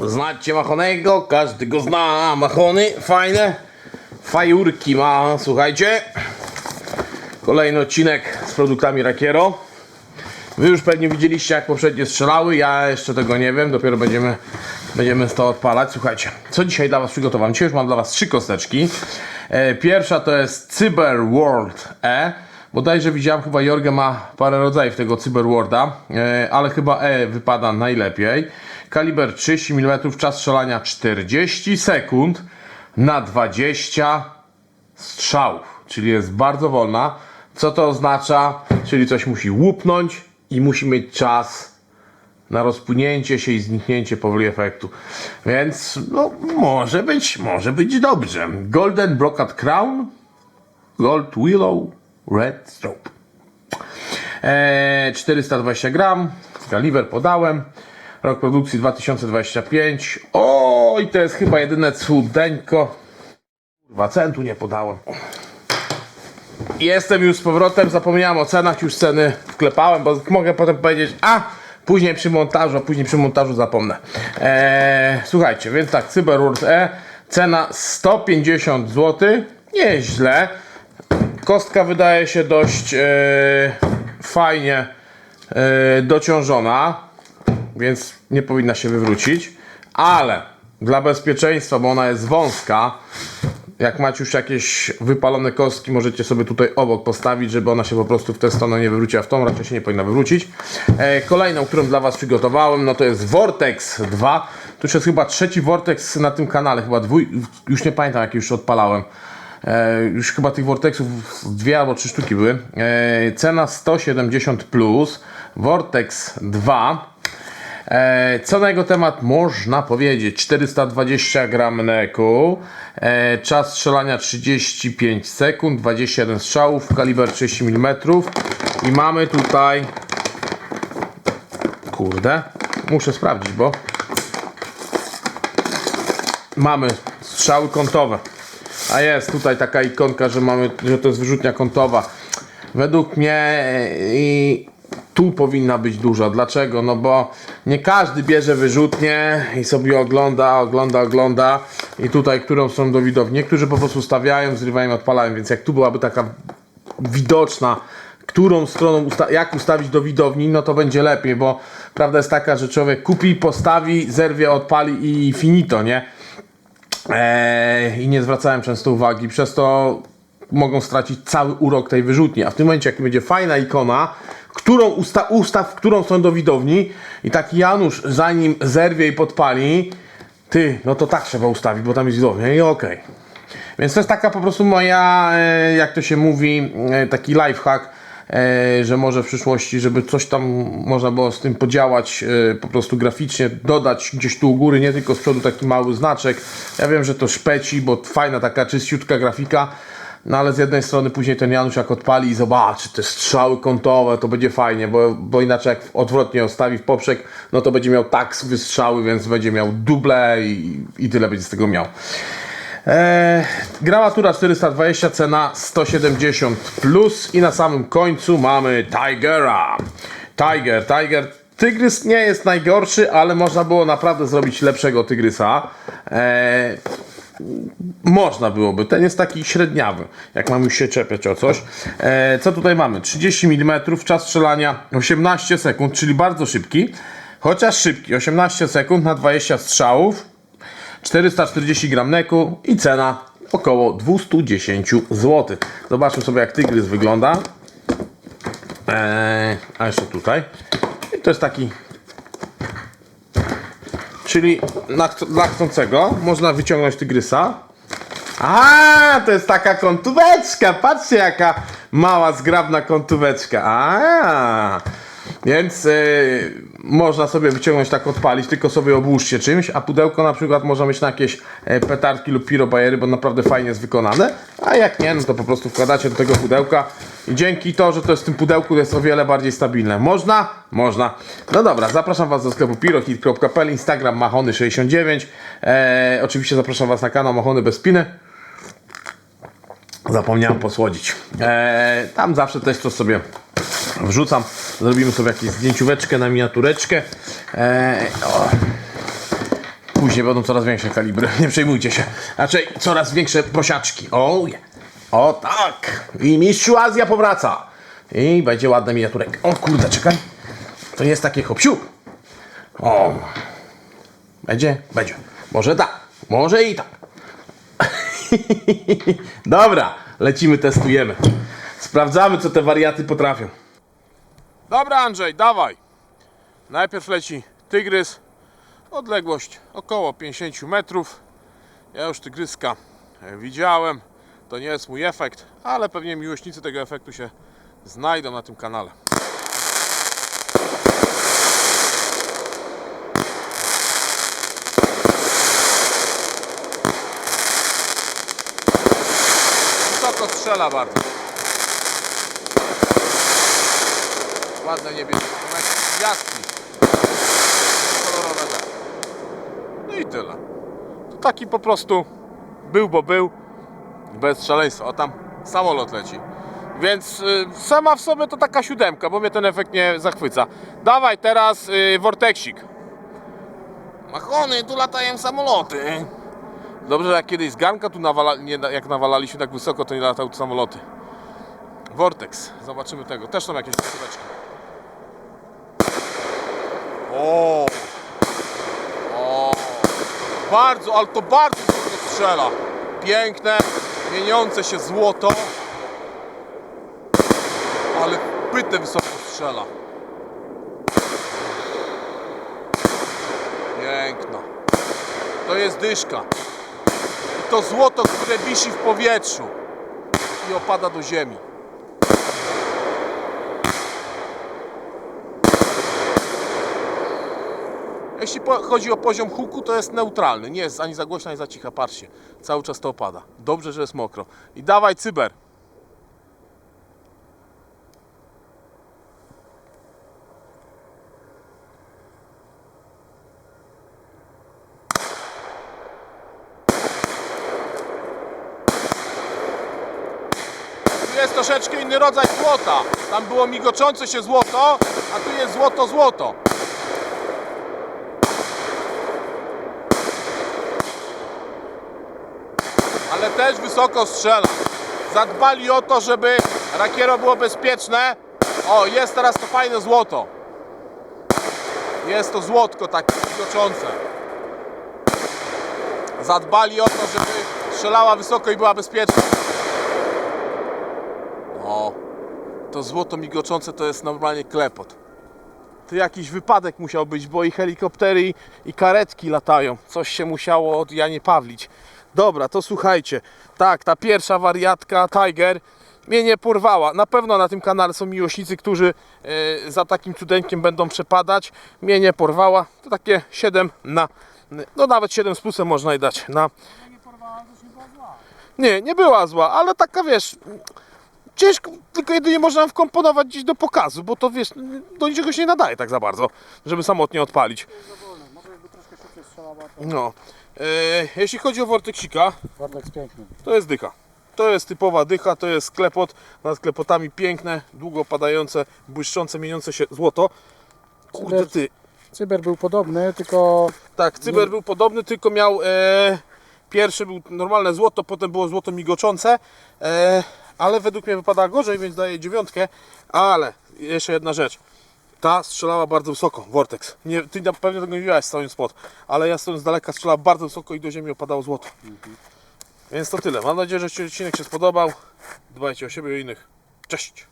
Znacie Machonego, każdy go zna. Machony, fajne. Fajurki ma, słuchajcie. Kolejny odcinek z produktami Rakiero. Wy już pewnie widzieliście jak poprzednie strzelały, ja jeszcze tego nie wiem, dopiero będziemy, będziemy to odpalać. Słuchajcie, co dzisiaj dla Was przygotowałem? Dzisiaj już mam dla Was trzy kosteczki. E, Pierwsza to jest Cyber World E. Bodajże widziałem, chyba Jorge ma parę rodzajów tego Cyber Worlda, e, ale chyba E wypada najlepiej. Kaliber 30 mm, czas strzelania 40 sekund na 20 strzałów, czyli jest bardzo wolna. Co to oznacza? Czyli coś musi łupnąć i musi mieć czas na rozpłynięcie się i zniknięcie powoli efektu. Więc no, może być, może być dobrze. Golden Brocade Crown, Gold Willow, Red Strobe. Eee, 420 gram, kaliber podałem. Rok produkcji 2025. O, i to jest chyba jedyne cudeńko. Kurwa, centu nie podałem. Jestem już z powrotem, zapomniałem o cenach, już ceny wklepałem, bo mogę potem powiedzieć, a później przy montażu, a później przy montażu zapomnę. Eee, słuchajcie, więc tak, CyberWorld E, cena 150 zł, nieźle. Kostka wydaje się dość e, fajnie e, dociążona, więc nie powinna się wywrócić, ale dla bezpieczeństwa, bo ona jest wąska, jak macie już jakieś wypalone kostki, możecie sobie tutaj obok postawić, żeby ona się po prostu w tę stronę nie wywróciła. W tą raczej się nie powinna wywrócić. E, kolejną, którą dla Was przygotowałem, no to jest Vortex 2. To już jest chyba trzeci Vortex na tym kanale, chyba dwój, już nie pamiętam jak już odpalałem. E, już chyba tych Vortexów dwie albo trzy sztuki były. E, cena 170 plus. Vortex 2. E, co na jego temat można powiedzieć? 420 gram neku, e, czas strzelania 35 sekund, 21 strzałów, kaliber 30 mm i mamy tutaj kurde, muszę sprawdzić, bo mamy strzały kątowe. A jest tutaj taka ikonka, że mamy, że to jest wyrzutnia kątowa. Według mnie e, i tu powinna być duża. Dlaczego? No bo nie każdy bierze wyrzutnię i sobie ogląda, ogląda, ogląda i tutaj którą stronę do widowni. Niektórzy po prostu stawiają, zrywają, odpalają, więc jak tu byłaby taka widoczna, którą stroną, usta- jak ustawić do widowni, no to będzie lepiej, bo prawda jest taka, że człowiek kupi, postawi, zerwie, odpali i finito, nie? Eee, I nie zwracałem często uwagi, przez to mogą stracić cały urok tej wyrzutni. A w tym momencie, jak będzie fajna ikona, którą usta ustaw, którą są do widowni i taki Janusz zanim zerwie i podpali, ty, no to tak trzeba ustawić, bo tam jest widownia i okej. Więc to jest taka po prostu moja, e, jak to się mówi, e, taki lifehack, e, że może w przyszłości, żeby coś tam można było z tym podziałać po prostu graficznie, dodać gdzieś tu u góry, nie tylko z przodu taki mały znaczek. Ja wiem, że to szpeci, bo fajna taka czyściutka grafika, no ale z jednej strony później ten Janusz jak odpali i zobaczy te strzały kątowe, to będzie fajnie, bo, bo inaczej jak odwrotnie ostawi w poprzek, no to będzie miał tak wystrzały, więc będzie miał duble i, i tyle będzie z tego miał. Eee, gramatura 420, cena 170 plus i na samym końcu mamy Tigera. Tiger, Tiger. Tygrys nie jest najgorszy, ale można było naprawdę zrobić lepszego tygrysa. Eee, można byłoby. Ten jest taki średniawy, jak mam już się czepiać o coś. E, co tutaj mamy? 30 mm, czas strzelania 18 sekund, czyli bardzo szybki. Chociaż szybki, 18 sekund na 20 strzałów. 440 gram neku i cena około 210 zł. Zobaczmy sobie jak tygrys wygląda. Eee, a jeszcze tutaj. I to jest taki. Czyli na, dla chcącego można wyciągnąć tygrysa. A, to jest taka kątóweczka. Patrzcie jaka mała, zgrabna kątóweczka. A, więc y, można sobie wyciągnąć tak, odpalić, tylko sobie obłóżcie czymś, a pudełko na przykład można mieć na jakieś e, petarki lub pirobajery, bo naprawdę fajnie jest wykonane. A jak nie, no to po prostu wkładacie do tego pudełka i dzięki to, że to jest w tym pudełku jest o wiele bardziej stabilne. Można? Można. No dobra, zapraszam Was do sklepu pirohit.pl, Instagram mahony69. E, oczywiście zapraszam Was na kanał Mahony bez spiny. Zapomniałem posłodzić. Eee, tam zawsze też to sobie wrzucam. Zrobimy sobie jakieś zdjęcióweczkę na miniatureczkę. Eee. Później będą coraz większe kalibry, nie przejmujcie się. Raczej coraz większe posiaczki. O, o tak. I mistrzu Azja powraca. I będzie ładny miniaturek. O kurde, czekaj. To jest takie hopsiu. O. Będzie? Będzie. Może tak, może i tak. Dobra, lecimy, testujemy. Sprawdzamy, co te wariaty potrafią. Dobra, Andrzej, dawaj. Najpierw leci tygrys. Odległość około 50 metrów. Ja już tygryska e, widziałem. To nie jest mój efekt, ale pewnie miłośnicy tego efektu się znajdą na tym kanale. Wysoko strzela bardzo. Ładne niebieskie, gwiazdki. Kolorowe tak. No i tyle. To taki po prostu był, bo był. Bez szaleństwa. O tam samolot leci. Więc y, sama w sobie to taka siódemka, bo mnie ten efekt nie zachwyca. Dawaj teraz y, Vortexik. Machony, tu latają samoloty. Dobrze, że jak kiedyś z garnka tu nawala, nie, jak nawalaliśmy tak wysoko, to nie latały tu samoloty. Vortex. Zobaczymy tego. Też są jakieś koszuleczki. O! O! Bardzo, ale to bardzo dobrze strzela. Piękne, mieniące się złoto. Ale pytę wysoko strzela. Piękno. To jest dyszka. I to złoto, które wisi w powietrzu i opada do ziemi. Jeśli chodzi o poziom huku, to jest neutralny. Nie jest ani za głośno, ani za cicha. Patrzcie, cały czas to opada. Dobrze, że jest mokro. I dawaj cyber. Tu jest troszeczkę inny rodzaj złota. Tam było migoczące się złoto, a tu jest złoto też wysoko strzela. Zadbali o to, żeby rakiero było bezpieczne. O, jest teraz to fajne złoto. Jest to złotko takie skoczące. Zadbali o to, żeby strzelała wysoko i była bezpieczna. O, to złoto migoczące to jest normalnie klepot. To jakiś wypadek musiał być, bo i helikoptery i karetki latają. Coś się musiało od Janie Pawlić. Dobra, to słuchajcie. Tak, ta pierwsza wariatka Tiger mnie nie porwała. Na pewno na tym kanale są miłośnicy, którzy e, za takim cudeńkiem będą przepadać. Mnie nie porwała. To takie 7 na. No nawet 7 z plusem można jej dać na. Nie, nie była zła, ale taka wiesz. Ciężko, tylko jedynie można wkomponować gdzieś do pokazu, bo to wiesz, do niczego się nie nadaje tak za bardzo, żeby samotnie odpalić. To No. E, jeśli chodzi o Vortexika, Warnex piękny. to jest dycha. To jest typowa dycha, to jest klepot, nad klepotami piękne, długo opadające, błyszczące, mieniące się złoto. Kurde ty. Cyber był podobny, tylko Tak, cyber był podobny, tylko miał e, pierwszy był normalne złoto, potem było złoto migoczące, e, ale według mnie wypada gorzej, więc daję dziewiątkę, ale jeszcze jedna rzecz. Ta strzelała bardzo wysoko, Vortex. Nie, ty na pewno tego nie widziałeś stojąc spod, ale ja stojąc z daleka strzelała bardzo wysoko i do ziemi opadało złoto. Więc to tyle. Mam nadzieję, że Ci odcinek się spodobał. Dbajcie o siebie i o innych. Cześć!